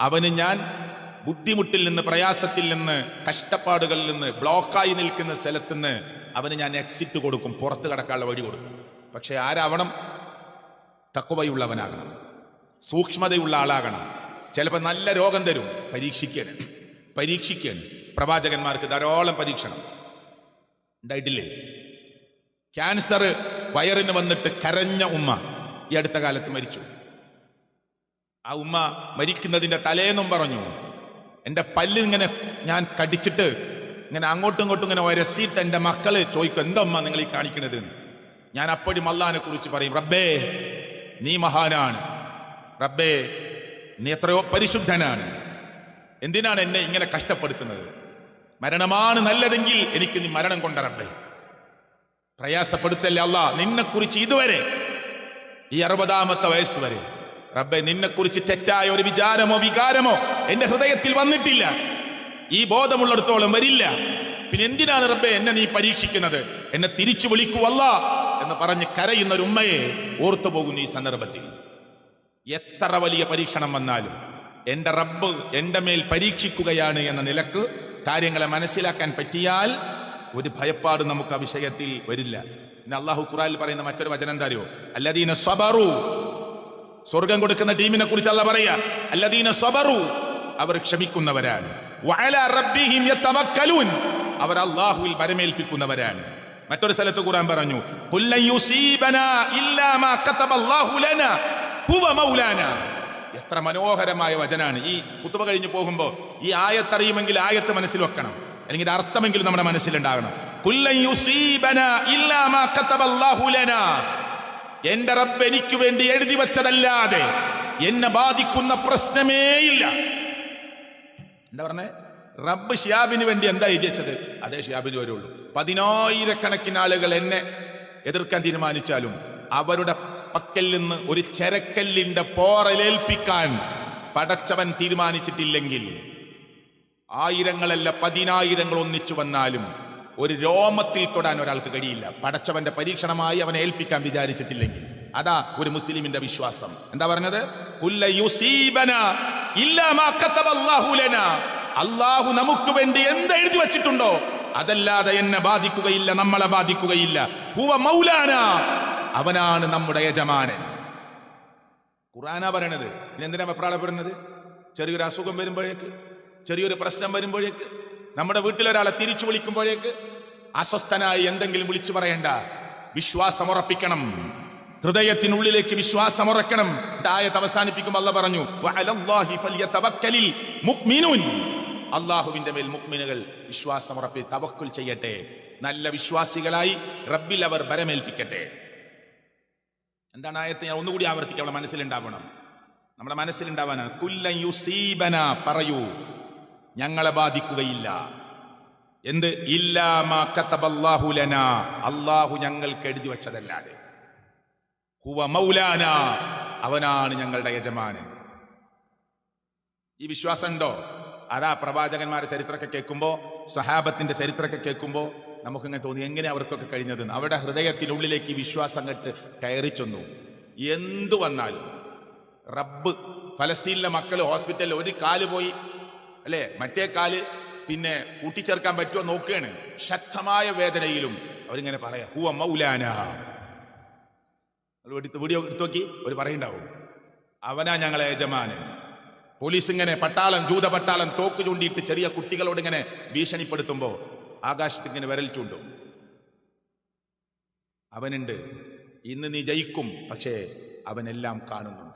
[SPEAKER 1] അവന് ഞാൻ ബുദ്ധിമുട്ടിൽ നിന്ന് പ്രയാസത്തിൽ നിന്ന് കഷ്ടപ്പാടുകളിൽ നിന്ന് ബ്ലോക്കായി നിൽക്കുന്ന സ്ഥലത്ത് നിന്ന് അവന് ഞാൻ എക്സിറ്റ് കൊടുക്കും പുറത്ത് കടക്കാനുള്ള വഴി കൊടുക്കും. പക്ഷെ ആരാവണം? തക്കുവയുള്ളവനാകണം സൂക്ഷ്മതയുള്ള ആളാകണം. ചിലപ്പോൾ നല്ല രോഗം തരും. പരീക്ഷിക്കാൻ പരീക്ഷിക്കാൻ. പ്രവാചകന്മാർക്ക് ധാരാളം പരീക്ഷണം. ഉണ്ടായിട്ടില്ലേ? ക്യാൻസർ വയറിന് വന്നിട്ട് കരഞ്ഞ ഉമ്മ ഈ അടുത്ത കാലത്ത് മരിച്ചു. ആ ഉമ്മ മരിക്കുന്നതിന്റെ തലേന്നും പറഞ്ഞു എന്റെ പല്ല് ഇങ്ങനെ ഞാൻ കടിച്ചിട്ട് ഇങ്ങനെ അങ്ങോട്ടും ഇങ്ങോട്ടും ഇങ്ങനെ വരസിയിട്ട് എന്റെ മക്കൾ ചോദിക്കും എന്തമ്മ നിങ്ങൾ ഈ കാണിക്കണത്? ഞാൻ അപ്പോഴും അള്ളഹാനെ കുറിച്ച് പറയും റബ്ബേ നീ മഹാനാണ്. റബ്ബേ നീ എത്രയോ പരിശുദ്ധനാണ്. എന്തിനാണ് എന്നെ ഇങ്ങനെ കഷ്ടപ്പെടുത്തുന്നത്? മരണമാണ് നല്ലതെങ്കിൽ എനിക്ക് നീ മരണം കൊണ്ട റബ്ബേ. പ്രയാസപ്പെടുത്തല്ലേ അല്ല നിന്നെക്കുറിച്ച് ഇതുവരെ ഈ അറുപതാമത്തെ വയസ്സ് വരെ റബ്ബെ നിന്നെക്കുറിച്ച് തെറ്റായ ഒരു വിചാരമോ വികാരമോ എന്റെ ഹൃദയത്തിൽ വന്നിട്ടില്ല. ഈ ബോധമുള്ളിടത്തോളം വരില്ല. പിന്നെ എന്തിനാണ് റബ്ബെ എന്നെ നീ പരീക്ഷിക്കുന്നത്? എന്നെ തിരിച്ചു വിളിക്കുവല്ല എന്ന് പറഞ്ഞ് കരയുന്ന ഒരു ഉമ്മയെ ഓർത്തു പോകുന്നു ഈ സന്ദർഭത്തിൽ. എത്ര വലിയ പരീക്ഷണം വന്നാലും എന്റെ റബ്ബ് എന്റെ മേൽ പരീക്ഷിക്കുകയാണ് എന്ന നിലയ്ക്ക് കാര്യങ്ങളെ മനസ്സിലാക്കാൻ പറ്റിയാൽ ഒരു ഭയപ്പാട് നമുക്ക് ആ വിഷയത്തിൽ വരില്ല. പിന്നെ അള്ളാഹു ഖുറാനിൽ പറയുന്ന മറ്റൊരു വചനം എന്താ അറിയോ? അല്ലദീന സ്വബറു. സ്വർഗം കൊടുക്കുന്ന ടീമിനെ കുറിച്ച് അല്ല പറയാ. അല്ലദീന സ്വബറു. അവർ ക്ഷമിക്കുന്നവരാണ്. അവർ അള്ളാഹുവിൽ വരമേൽപ്പിക്കുന്നവരാണ്. മറ്റൊരു സ്ഥലത്ത് ഖുർആൻ പറഞ്ഞു "ഖുല്ലൻ യുസീബനാ ഇല്ലാ മാ കതബല്ലാഹു ലനാ. ഹുവ മൗലാന. എത്ര മനോഹരമായ വചനാണ്. ഈ കുത്തുവ കഴിഞ്ഞു പോകുമ്പോ ഈ ആയത്തറിയുമെങ്കിൽ ആയത്ത് മനസ്സിൽ വെക്കണം. അല്ലെങ്കിൽ അർത്ഥമെങ്കിലും നമ്മുടെ മനസ്സിലുണ്ടാകണം. "ഖുല്ലൻ യുസീബനാ ഇല്ലാ മാ കതബല്ലാഹു ലനാ. എന്റെ റബ്ബ് എനിക്ക് വേണ്ടി എഴുതി വെച്ചതല്ലാതെ എന്നെ ബാധിക്കുന്ന പ്രശ്നമേ ഇല്ല. എന്താ പറഞ്ഞേ? റബ്ബ് ഷിയാബിന് വേണ്ടി എന്താ എഴുതി വെച്ചത്? അതേ ഷിയാബിന് വരുള്ളൂ. പതിനായിരക്കണക്കിന് ആളുകൾ എന്നെ എതിർക്കാൻ തീരുമാനിച്ചാലും അവരുടെ പക്കൽ നിന്ന് ഒരു ചെരക്കല്ലിന്റെ പോറലേൽപ്പിക്കാൻ പടച്ചവൻ തീരുമാനിച്ചിട്ടില്ലെങ്കിൽ ആയിരങ്ങളല്ല പതിനായിരങ്ങൾ ഒന്നിച്ചു വന്നാലും ഒരു രോമത്തിൽ തൊടാൻ ഒരാൾക്ക് കഴിയില്ല. പടച്ചവന്റെ പരീക്ഷണമായി അവനെ ഏൽപ്പിക്കാൻ വിചാരിച്ചിട്ടില്ലെങ്കിൽ. അതാ ഒരു മുസ്ലിമിന്റെ വിശ്വാസം. എന്താ പറഞ്ഞത്. അള്ളാഹു നമുക്ക് വേണ്ടി എന്ത് എഴുതി വച്ചിട്ടുണ്ടോ? അതല്ലാതെ എന്നെ ബാധിക്കുകയില്ല നമ്മളെ ബാധിക്കുകയില്ല. ഹുവ അവനാണ് നമ്മുടെ യജമാനൻ. ഖുറാനാ പറയണത്. ഇനി എന്തിനാ അഭിപ്രായപ്പെടുന്നത് ചെറിയൊരു അസുഖം വരുമ്പോഴേക്ക് ചെറിയൊരു പ്രശ്നം വരുമ്പോഴേക്ക് നമ്മുടെ വീട്ടിലൊരാളെ തിരിച്ചു വിളിക്കുമ്പോഴേക്ക് അസ്വസ്ഥനായി എന്തെങ്കിലും വിളിച്ചു പറയണ്ട. വിശ്വാസം ഉറപ്പിക്കണം ഹൃദയത്തിനുള്ളിലേക്ക് വിശ്വാസം ഉറക്കണം ആയത്ത് അവസാനിപ്പിക്കും അല്ല പറഞ്ഞു. അള്ളാഹുവിന്റെ മേൽ മുക്മിനുകൾ വിശ്വാസം ഉറപ്പി തവക്കുൽ ചെയ്യട്ടെ. നല്ല വിശ്വാസികളായി റബ്ബിൽ അവർ ബരമേൽപ്പിക്കട്ടെ എന്താണ് ആയത്ത്? ഞാൻ ഒന്നുകൂടി ആവർത്തിക്കാം. നമ്മുടെ മനസ്സിലുണ്ടാവണം. നമ്മുടെ മനസ്സിലുണ്ടാവാനാണ്. കുല്ലൻ യുസീബന പറയൂ. ഞങ്ങളെ ബാധിക്കുകയില്ല. എന്ത്? ഇല്ലാമാ അള്ളാഹു ഞങ്ങൾക്ക് എഴുതി വച്ചതല്ലാതെ. ഹുവ മൗലാന. അവനാണ് ഞങ്ങളുടെ യജമാനൻ. ഈ വിശ്വാസം ഉണ്ടോ അതാ പ്രവാചകന്മാരുടെ ചരിത്രമൊക്കെ കേൾക്കുമ്പോൾ സഹാബത്തിന്റെ ചരിത്രമൊക്കെ കേൾക്കുമ്പോൾ നമുക്കിങ്ങനെ തോന്നി എങ്ങനെ അവർക്കൊക്കെ കഴിഞ്ഞതെന്ന് അവരുടെ ഹൃദയത്തിനുള്ളിലേക്ക് വിശ്വാസം അങ്ങട്ട് കയറി ചെന്നു. എന്തു വന്നാലും റബ്ബ് ഫലസ്തീനിലെ മക്കൾ ഹോസ്പിറ്റലിൽ ഒരു കാൽ പോയി അല്ലേ? മറ്റേ കാൽ പിന്നെ കൂട്ടിച്ചേർക്കാൻ പറ്റുമോ നോക്കുകയാണ്. ശക്തമായ വേദനയിലും അവരിങ്ങനെ പറയാ ഹൂ അമ്മ ഉലാന വീഡിയോ എടുത്തു നോക്കി ഒരു പറയുണ്ടാവും അവനാ ഞങ്ങളെ യജമാനൻ. പോലീസ് ഇങ്ങനെ പട്ടാളം ജൂത പട്ടാളം തോക്ക് ചൂണ്ടിയിട്ട് ചെറിയ കുട്ടികളോട് ഇങ്ങനെ ഭീഷണിപ്പെടുത്തുമ്പോൾ ആകാശത്ത് ഇങ്ങനെ വിരൽ ചൂണ്ടും. അവനുണ്ട് ഇന്ന് നീ ജയിക്കും പക്ഷേ അവനെല്ലാം കാണുന്നുണ്ട്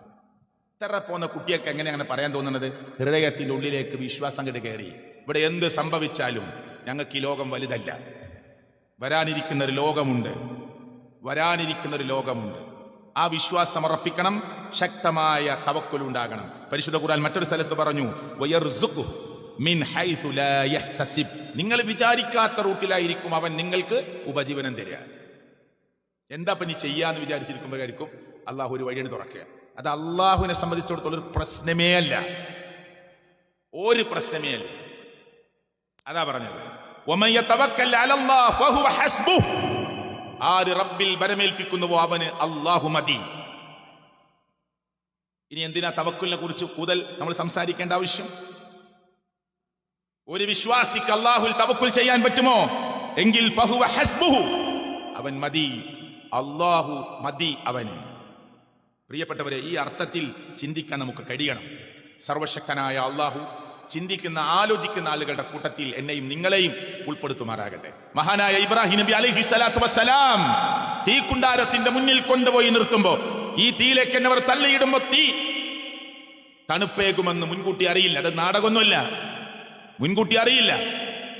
[SPEAKER 1] ഇത്ര പോന്ന കുട്ടിയൊക്കെ എങ്ങനെ അങ്ങനെ പറയാൻ തോന്നുന്നത്? ഹൃദയത്തിന്റെ ഉള്ളിലേക്ക് വിശ്വാസം കണ്ട് കയറി. ഇവിടെ എന്ത് സംഭവിച്ചാലും ഞങ്ങൾക്ക് ഈ ലോകം വലുതല്ല. വരാനിരിക്കുന്നൊരു ലോകമുണ്ട്. വരാനിരിക്കുന്നൊരു ലോകമുണ്ട്. ആ വിശ്വാസം ഉറപ്പിക്കണം ശക്തമായ തവക്കുലുണ്ടാകണം പരിശുദ്ധ കുറാൻ മറ്റൊരു സ്ഥലത്ത് പറഞ്ഞു മിൻ നിങ്ങൾ വിചാരിക്കാത്ത റൂട്ടിലായിരിക്കും അവൻ നിങ്ങൾക്ക് ഉപജീവനം തരിക. എന്താ പിന്നെ ചെയ്യാന്ന് വിചാരിച്ചിരിക്കുമ്പോഴായിരിക്കും അള്ളാഹു ഒരു വഴിയാണ് തുറക്കുക. അത് അള്ളാഹുവിനെ സംബന്ധിച്ചിടത്തോളം ഒരു പ്രശ്നമേ അല്ല. ഒരു പ്രശ്നമേ അല്ല. അതാ പറഞ്ഞത്. ആര് റബ്ബിൽ വരമേൽപ്പിക്കുന്നുവോ അവന് അള്ളാഹു മതി. ഇനി എന്തിനാ തവക്കുലിനെ കുറിച്ച് കൂടുതൽ നമ്മൾ സംസാരിക്കേണ്ട ആവശ്യം? ഒരു വിശ്വാസിക്ക് അള്ളാഹുൽ തവക്കുൽ ചെയ്യാൻ പറ്റുമോ? എങ്കിൽ ഫഹുവ ഹസ്ബുഹു. അവൻ മതി. അള്ളാഹു മതി അവന്. പ്രിയപ്പെട്ടവരെ ഈ അർത്ഥത്തിൽ ചിന്തിക്കാൻ നമുക്ക് കഴിയണം. സർവശക്തനായ അള്ളാഹു ചിന്തിക്കുന്ന ആലോചിക്കുന്ന ആളുകളുടെ കൂട്ടത്തിൽ എന്നെയും നിങ്ങളെയും ഉൾപ്പെടുത്തുമാറാകട്ടെ. മഹാനായ ഇബ്രാഹിം നബി അലഹി സ്വലാത്തു വസ്സലാം തീക്കുണ്ടാരത്തിന്റെ മുന്നിൽ കൊണ്ടുപോയി നിർത്തുമ്പോ ഈ തീയിലേക്ക് എന്നവർ തള്ളിയിടുമ്പോ തീ തണുപ്പേകുമെന്ന് മുൻകൂട്ടി അറിയില്ല. അത് നാടകമൊന്നുമല്ല. മുൻകൂട്ടി അറിയില്ല.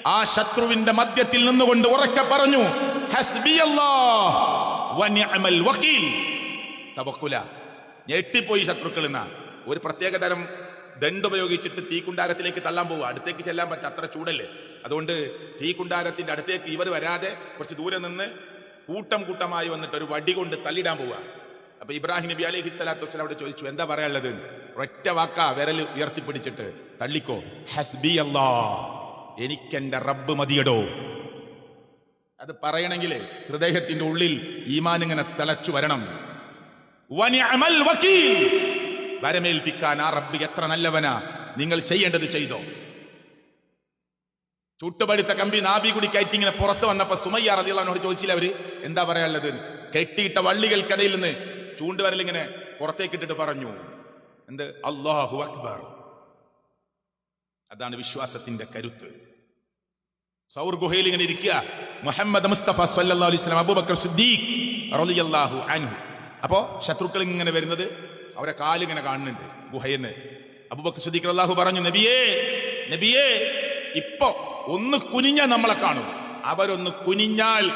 [SPEAKER 1] ആ ശത്രുവിന്റെ മധ്യത്തിൽ നിന്നുകൊണ്ട് ഉറക്കെ പറഞ്ഞു "ഹസ്ബിയല്ലാഹ് വനിഅമൽ വക്കീൽ തവക്കുല. ഞെട്ടിപ്പോയി ശത്രുക്കൾ എന്ന. ഒരു പ്രത്യേക തരം ദണ്ട് ഉപയോഗിച്ചിട്ട് തീക്കുണ്ടാരത്തിലേക്ക് തള്ളാൻ പോവുക. അടുത്തേക്ക് ചെല്ലാൻ പറ്റും അത്ര ചൂടല്ലേ? അതുകൊണ്ട് തീക്കുണ്ടാരത്തിന്റെ അടുത്തേക്ക് ഇവർ വരാതെ കുറച്ച് ദൂരെ നിന്ന് കൂട്ടം കൂട്ടമായി വന്നിട്ട് ഒരു വടി കൊണ്ട് തള്ളിടാൻ പോവുക. അപ്പൊ ഇബ്രാഹിം നബി അലൈഹി സ്വലാത്തു വസ്സലാം അവിടെ ചോദിച്ചു എന്താ പറയാനുള്ളത്? ഒറ്റ വാക്ക വിരൽ ഉയർത്തിപ്പിടിച്ചിട്ട് തള്ളിക്കോ. ഹസ്ബി അല്ലാ എനിക്കെന്റെ റബ്ബ് മതിയടോ. അത് പറയണമെങ്കിൽ ഹൃദയത്തിന്റെ ഉള്ളിൽ ഈമാൻ ഇങ്ങനെ തിളച്ചു വരണം. വരമേൽപ്പിക്കാൻ ആ റബ്ബ് എത്ര നല്ലവനാ. നിങ്ങൾ ചെയ്യേണ്ടത് ചെയ്തോ. ചുട്ടുപടുത്ത കമ്പി നാബി കൂടി കയറ്റി ഇങ്ങനെ പുറത്ത് വന്നപ്പോ സുമയ്യ റളിയല്ലാഹുവിനോട് ചോദിച്ചില്ല അവർ? എന്താ പറയാനുള്ളത്? കെട്ടിയിട്ട വള്ളികൾക്കിടയിൽ നിന്ന് ചൂണ്ടുവരൽ ഇങ്ങനെ പുറത്തേക്ക് ഇട്ടിട്ട് പറഞ്ഞു. എന്ത്? അള്ളാഹു അക്ബർ. അതാണ് വിശ്വാസത്തിന്റെ കരുത്ത്. സൗർ ഗുഹയിൽ ഇങ്ങനെ ഇരിക്കുക. മുഹമ്മദ് മുസ്തഫ സല്ലാ അലൈഹി അബൂബക്കർ സുദ്ദീഖ് റളിയല്ലാഹു അൻഹു. അപ്പോ ശത്രുക്കൾ ഇങ്ങനെ വരുന്നത് അവരെ കാലിങ്ങനെ കാണുന്നുണ്ട് ഗുഹയെന്ന്. അബൂബക്കർ സിദ്ദീഖ് അള്ളാഹു പറഞ്ഞു നബിയേ നബിയേ ഇപ്പൊ ഒന്ന് കുനിഞ്ഞാൽ നമ്മളെ കാണും. അവരൊന്ന് കുനിഞ്ഞാൽ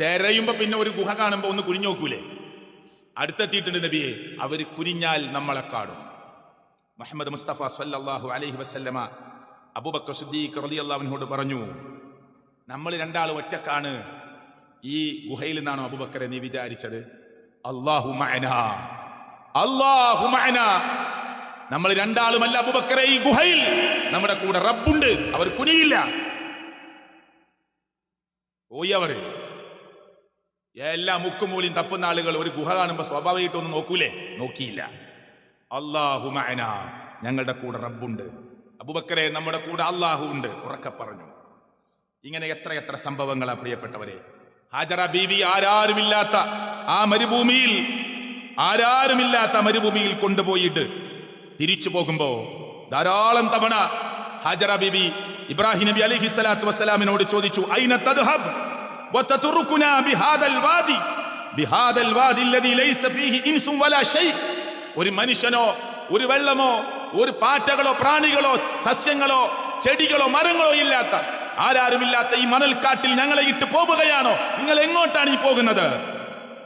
[SPEAKER 1] തെരയുമ്പോ പിന്നെ ഒരു ഗുഹ കാണുമ്പോ ഒന്ന് കുനിഞ്ഞു നോക്കൂലേ? അടുത്തെത്തിയിട്ടുണ്ട് നബിയെ അവർ കുനിഞ്ഞാൽ നമ്മളെ കാണും. മുഹമ്മദ് മുസ്തഫ സല്ലല്ലാഹു അലൈഹി വസല്ലമ സുദ്ദീഖ് റലി അള്ളാഹുവിനോട് പറഞ്ഞു നമ്മൾ രണ്ടാൾ ഒറ്റക്കാണ്. ഈ ഗുഹയിൽ നിന്നാണോ അബുബക്കറെ നീ വിചാരിച്ചത്? അള്ളാഹു മഅന. നമ്മൾ രണ്ടാളുമല്ല അബുബക്കറെ ഈ ഗുഹയിൽ. നമ്മുടെ കൂടെ റബ്ബുണ്ട്. അവർ കുനിയില്ല. പോയി അവർ. എല്ലാ മുക്കുമൂലിയും തപ്പുന്ന ആളുകൾ ഒരു ഗുഹ കാണുമ്പോ സ്വാഭാവികമായിട്ടൊന്നും നോക്കൂലേ? നോക്കിയില്ല. അള്ളാഹു ഞങ്ങളുടെ കൂടെ റബ്ബുണ്ട്. അബുബക്കറെ നമ്മുടെ കൂടെ അള്ളാഹു ഉണ്ട്. ഉറക്കെ പറഞ്ഞു. ഇങ്ങനെ എത്ര എത്ര സംഭവങ്ങളാ പ്രിയപ്പെട്ടവരെ. ഹാജറ ബീബി ആരാരുമില്ലാത്ത ആ മരുഭൂമിയിൽ ആരാരുമില്ലാത്ത മരുഭൂമിയിൽ കൊണ്ടുപോയിട്ട് തിരിച്ചു പോകുമ്പോ ധാരാളം തവണ ഹാജറ ബീബി ഇബ്രാഹിം നബി അലൈഹി സ്വലാത്തു വസ്സലാമിനോട് ചോദിച്ചു ഐന തദ്ഹബ് وتتركنا بهذا الوادي بهذا الوادي الذي ليس فيه انس ولا شيء ഒരു മനുഷ്യനോ ഒരു വെള്ളമോ ഒരു പാറ്റകളോ പ്രാണികളോ സസ്യങ്ങളോ ചെടികളോ മരങ്ങളോ ഇല്ലാത്ത ആരാരുമില്ലാത്ത ഈ മണൽക്കാട്ടിൽ ഞങ്ങളെ ഇട്ട് പോവുകയാണോ? നിങ്ങൾ എങ്ങോട്ടാണ് ഈ പോകുന്നത്?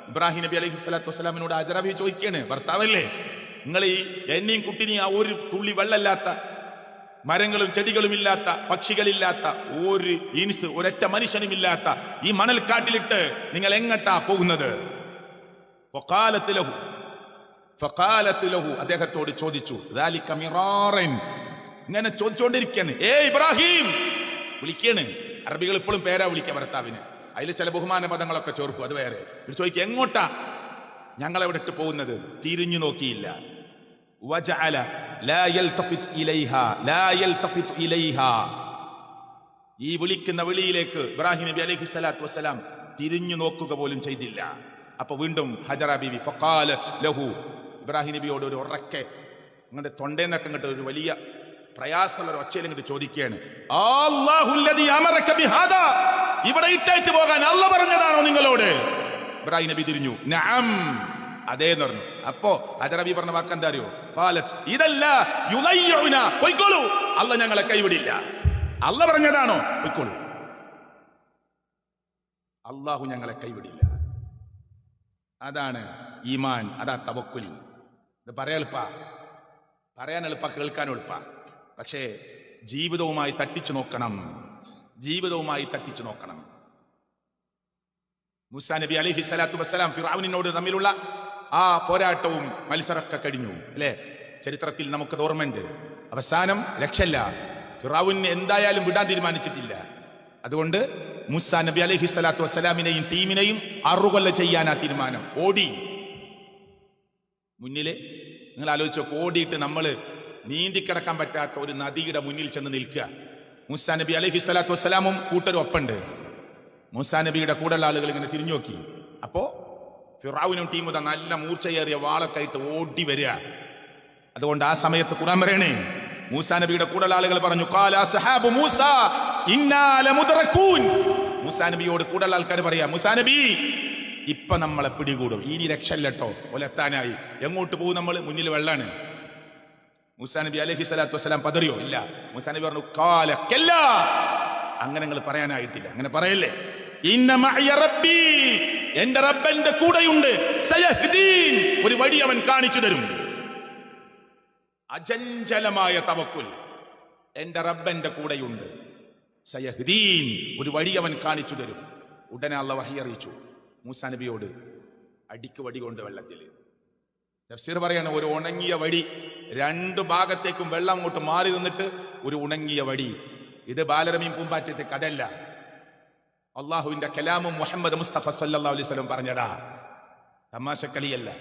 [SPEAKER 1] ഇബ്രാഹിം നബി അലൈഹി സ്വലാത്തു വസ്സലാമിനോട് അജറബി ചോദിക്കാണ് ഭർത്താവല്ലേ നിങ്ങൾ ഈ എന്നെയും കുട്ടിനെയും ആ ഒരു തുള്ളി വെള്ളമില്ലാത്ത മരങ്ങളും ചെടികളും ഇല്ലാത്ത പക്ഷികളില്ലാത്ത ഒരു ഇൻസ് ഒരൊറ്റ മനുഷ്യനുമില്ലാത്ത ഈ മണൽക്കാട്ടിലിട്ട് നിങ്ങൾ എങ്ങട്ടാ പോകുന്നത്? അദ്ദേഹത്തോട് ചോദിച്ചു. ഇങ്ങനെ ചോദിച്ചുകൊണ്ടിരിക്കുകയാണ് ഏ ഇബ്രാഹിം വിളിക്കണ്. അറബികൾ ഇപ്പോഴും പേരാ വിളിക്കുക ഭർത്താവിന്. അതിൽ ചില ബഹുമാന പദങ്ങളൊക്കെ ചോർക്കും അത് വേറെ. ഇവർ ചോദിക്കുക എങ്ങോട്ടാ? ഞങ്ങളെവിടെ ഇട്ട് പോകുന്നത്? തിരിഞ്ഞു നോക്കിയില്ല. വജഅല ലാ യൽതഫിത് ലാ യൽതഫിത് ഈ വിളിക്കുന്ന വിളിയിലേക്ക് ഇബ്രാഹിം നബി അലൈഹി സ്വലാത്തു വസ്സലാം തിരിഞ്ഞു നോക്കുക പോലും ചെയ്തില്ല. അപ്പൊ വീണ്ടും ഹജറ ബിബി ഫക്കാലു ലഹു. ഇബ്രാഹിം നബിയോട് ഒരു ഉറക്കെ നിങ്ങളുടെ തൊണ്ടേന്നൊക്കെ ഇങ്ങോട്ട് ഒരു വലിയ പ്രയാസമുള്ള ഒച്ചയിൽ ഇങ്ങോട്ട് ചോദിക്കുകയാണ്? ഇവിടെ ഇട്ടേച്ച് പോകാൻ അല്ല പറഞ്ഞതാണോ നിങ്ങളോട്? ഇബ്രാഹിം നബി തിരിഞ്ഞു. നഅം അതേന്ന് പറഞ്ഞു. അപ്പോ അജറബി പറഞ്ഞ വാക്ക് എന്താ അറിയോ? പാലച്ച് ഇതല്ല പൊയ്ക്കോളൂ. അല്ല ഞങ്ങളെ കൈവിടില്ല. അല്ല പറഞ്ഞതാണോ? പൊയ്ക്കോളൂ. അള്ളാഹു ഞങ്ങളെ കൈവിടില്ല. അതാണ് ഈമാൻ അതാ തവക്കുൽ. ഇത് പറയാൻ എളുപ്പ. പറയാൻ എളുപ്പ കേൾക്കാൻ എളുപ്പ. പക്ഷേ ജീവിതവുമായി തട്ടിച്ചു നോക്കണം. ജീവിതവുമായി തട്ടിച്ചു നോക്കണം. മുസാ നബി അലൈഹി സ്വലാത്തു വസ്സലാം ഫിറാവിനോട് തമ്മിലുള്ള ആ പോരാട്ടവും മത്സരമൊക്കെ കഴിഞ്ഞു അല്ലേ? ചരിത്രത്തിൽ നമുക്ക് ഓർമ്മയുണ്ട്. അവസാനം രക്ഷല്ല ഫിറാവുന് എന്തായാലും വിടാൻ തീരുമാനിച്ചിട്ടില്ല. അതുകൊണ്ട് മുസാ നബി അലൈഹി സ്വലാത്തു വസ്സലാമിനെയും ടീമിനെയും അറുകൊല്ല ചെയ്യാനാ തീരുമാനം. ഓടി. മുന്നിൽ നിങ്ങൾ ആലോചിച്ചോ ഓടിയിട്ട് നമ്മൾ നീന്തിക്കിടക്കാൻ പറ്റാത്ത ഒരു നദിയുടെ മുന്നിൽ ചെന്ന് നിൽക്കുക. മുസാ നബി അലഹി സ്വലാത്തു വസ്സലാമും കൂട്ടരും ഒപ്പുണ്ട് മൂസാ നബിയുടെ കൂടെയുള്ള ആളുകൾ ഇങ്ങനെ തിരിഞ്ഞു നോക്കി. അപ്പോ ഫിറാവിനും ടീമും നല്ല മൂർച്ചയേറിയ വാളൊക്കെ ആയിട്ട് ഓടി വരിക. അതുകൊണ്ട് ആ സമയത്ത് കുറാൻ പറയണേ മൂസാ നബിയുടെ കൂടെയുള്ള ആളുകൾ പറഞ്ഞു "ഖാല അസ്ഹാബു മൂസ ഇന്നാ ലമുദ്റകൂൻ." മൂസാ നബിയോട് കൂടെയുള്ള ആൾക്കാർ പറയാ മൂസ നബി ഇപ്പൊ നമ്മളെ പിടികൂടും. ഇനി രക്ഷല്ലട്ടോ ഒലെത്താനായി. എങ്ങോട്ട് പോകും നമ്മൾ? മുന്നിൽ വെള്ളാണ്. മൂസാ നബി അലൈഹി സ്വലാത്തു വസ്സലാം പതറിയോ? ഇല്ല. മുസാ നബി പറഞ്ഞു കാലക്കല്ല കെല്ല. അങ്ങനെ നിങ്ങൾ പറയാനായിട്ടില്ല. അങ്ങനെ പറയല്ലേ? മഅയ റബ്ബി. എന്റെ കൂടെയുണ്ട്. ഒരു വഴി അവൻ കാണിച്ചു തരും. അചഞ്ചലമായ തവക്കുൽ. എന്റെ റബ്ബന്റെ കൂടെയുണ്ട്. സയഹ്ദീൻ. ഒരു വഴി അവൻ കാണിച്ചു തരും. ഉടനെ അള്ള വഹി അറിയിച്ചു. മൂസാ നബിയോട് അടിക്ക് വടി കൊണ്ട് വെള്ളത്തിൽ തഫ്സീർ പറയാണ് ഒരു ഉണങ്ങിയ വടി രണ്ട് ഭാഗത്തേക്കും വെള്ളം അങ്ങോട്ട് മാറി നിന്നിട്ട് ഒരു ഉണങ്ങിയ വടി. ഇത് ബാലരമീൻ പൂമ്പാറ്റത്തെ കഥയല്ല. അള്ളാഹുവിന്റെ കലാമും മുഹമ്മദ് മുസ്തഫ സല്ലാ അലൈഹി സ്വലം പറഞ്ഞതാ. തമാശക്കളിയല്ല.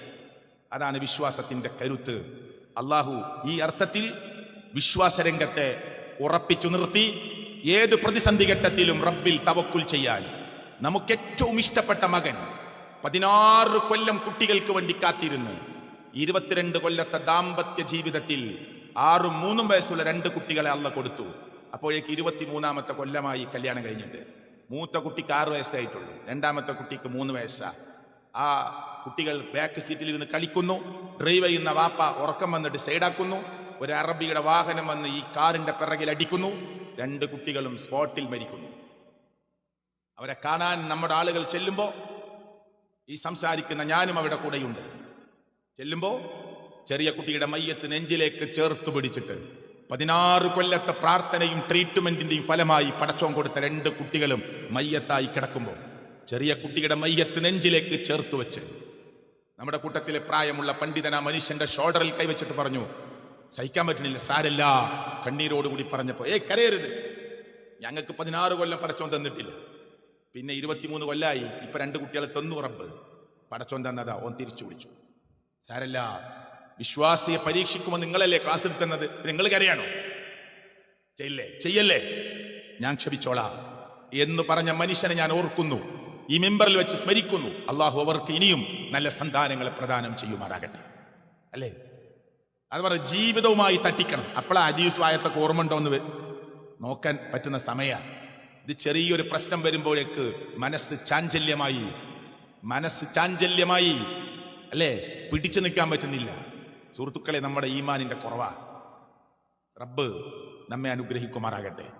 [SPEAKER 1] അതാണ് വിശ്വാസത്തിന്റെ കരുത്ത്. അള്ളാഹു ഈ അർത്ഥത്തിൽ വിശ്വാസരംഗത്തെ ഉറപ്പിച്ചു നിർത്തി ഏത് പ്രതിസന്ധി ഘട്ടത്തിലും റബ്ബിൽ തവക്കുൽ ചെയ്യാൻ. നമുക്ക് ഏറ്റവും ഇഷ്ടപ്പെട്ട മകൻ പതിനാറ് കൊല്ലം കുട്ടികൾക്ക് വേണ്ടി കാത്തിരുന്ന് ഇരുപത്തിരണ്ട് കൊല്ലത്തെ ദാമ്പത്യ ജീവിതത്തിൽ ആറും മൂന്നും വയസ്സുള്ള രണ്ട് കുട്ടികളെ അള്ള കൊടുത്തു. അപ്പോഴേക്ക് ഇരുപത്തിമൂന്നാമത്തെ കൊല്ലമായി കല്യാണം കഴിഞ്ഞിട്ട്. മൂത്ത കുട്ടിക്ക് ആറ് വയസ്സായിട്ടുള്ളൂ. രണ്ടാമത്തെ കുട്ടിക്ക് മൂന്ന് വയസ്സാ. ആ കുട്ടികൾ ബാക്ക് സീറ്റിൽ ഇരുന്ന് കളിക്കുന്നു. ഡ്രൈവ് ചെയ്യുന്ന വാപ്പ ഉറക്കം വന്നിട്ട് സൈഡാക്കുന്നു ഒരു അറബിയുടെ വാഹനം വന്ന് ഈ കാറിന്റെ പിറകിൽ അടിക്കുന്നു. രണ്ട് കുട്ടികളും സ്പോട്ടിൽ മരിക്കുന്നു. അവരെ കാണാൻ നമ്മുടെ ആളുകൾ ചെല്ലുമ്പോൾ ഈ സംസാരിക്കുന്ന ഞാനും അവിടെ കൂടെയുണ്ട്. ചെല്ലുമ്പോ ചെറിയ കുട്ടിയുടെ മയ്യത്ത് നെഞ്ചിലേക്ക് ചേർത്ത് പിടിച്ചിട്ട് പതിനാറ് കൊല്ലത്തെ പ്രാർത്ഥനയും ട്രീറ്റ്മെന്റിന്റെയും ഫലമായി പടച്ചോൻ കൊടുത്ത രണ്ട് കുട്ടികളും മയ്യത്തായി കിടക്കുമ്പോൾ ചെറിയ കുട്ടിയുടെ മയ്യത്ത് നെഞ്ചിലേക്ക് ചേർത്ത് വെച്ച് നമ്മുടെ കൂട്ടത്തിലെ പ്രായമുള്ള പണ്ഡിതന മനുഷ്യന്റെ ഷോൾഡറിൽ കൈവച്ചിട്ട് പറഞ്ഞു സഹിക്കാൻ പറ്റുന്നില്ല സാരല്ല കണ്ണീരോടുകൂടി പറഞ്ഞപ്പോ ഏ കരയരുത്. ഞങ്ങൾക്ക് പതിനാറ് കൊല്ലം പടച്ചോൻ തന്നിട്ടില്ല. പിന്നെ ഇരുപത്തിമൂന്ന് കൊല്ലായി ഇപ്പൊ രണ്ട് കുട്ടികളെ തന്നു ഉറപ്പ് പടച്ചോൻ തന്നതാ ഓൻ തിരിച്ചു വിളിച്ചു സാരല്ല വിശ്വാസിയെ പരീക്ഷിക്കുമ്പോൾ നിങ്ങളല്ലേ ക്ലാസ് എടുത്തുന്നത്? നിങ്ങൾ കരയാണോ? ചെയ്യല്ലേ? ചെയ്യല്ലേ? ഞാൻ ക്ഷമിച്ചോളാം. എന്ന് പറഞ്ഞ മനുഷ്യനെ ഞാൻ ഓർക്കുന്നു. ഈ മെമ്പറിൽ വെച്ച് സ്മരിക്കുന്നു. അള്ളാഹു അവർക്ക് ഇനിയും നല്ല സന്താനങ്ങളെ പ്രദാനം ചെയ്യുമാറാകട്ടെ. അല്ലേ? അത് പറഞ്ഞ ജീവിതവുമായി തട്ടിക്കണം. അപ്പോഴാ അജീസ് ആയത്തൊക്കെ ഓർമ്മ ഉണ്ടോ എന്ന് നോക്കാൻ പറ്റുന്ന സമയമാണ് ഇത് ചെറിയൊരു പ്രശ്നം വരുമ്പോഴേക്ക് മനസ്സ് ചാഞ്ചല്യമായി. മനസ്സ് ചാഞ്ചല്യമായി. അല്ലേ? പിടിച്ചു നിൽക്കാൻ പറ്റുന്നില്ല. സുഹൃത്തുക്കളെ നമ്മുടെ ഈമാനിന്റെ കുറവാ. റബ്ബ് നമ്മെ അനുഗ്രഹിക്കുമാറാകട്ടെ.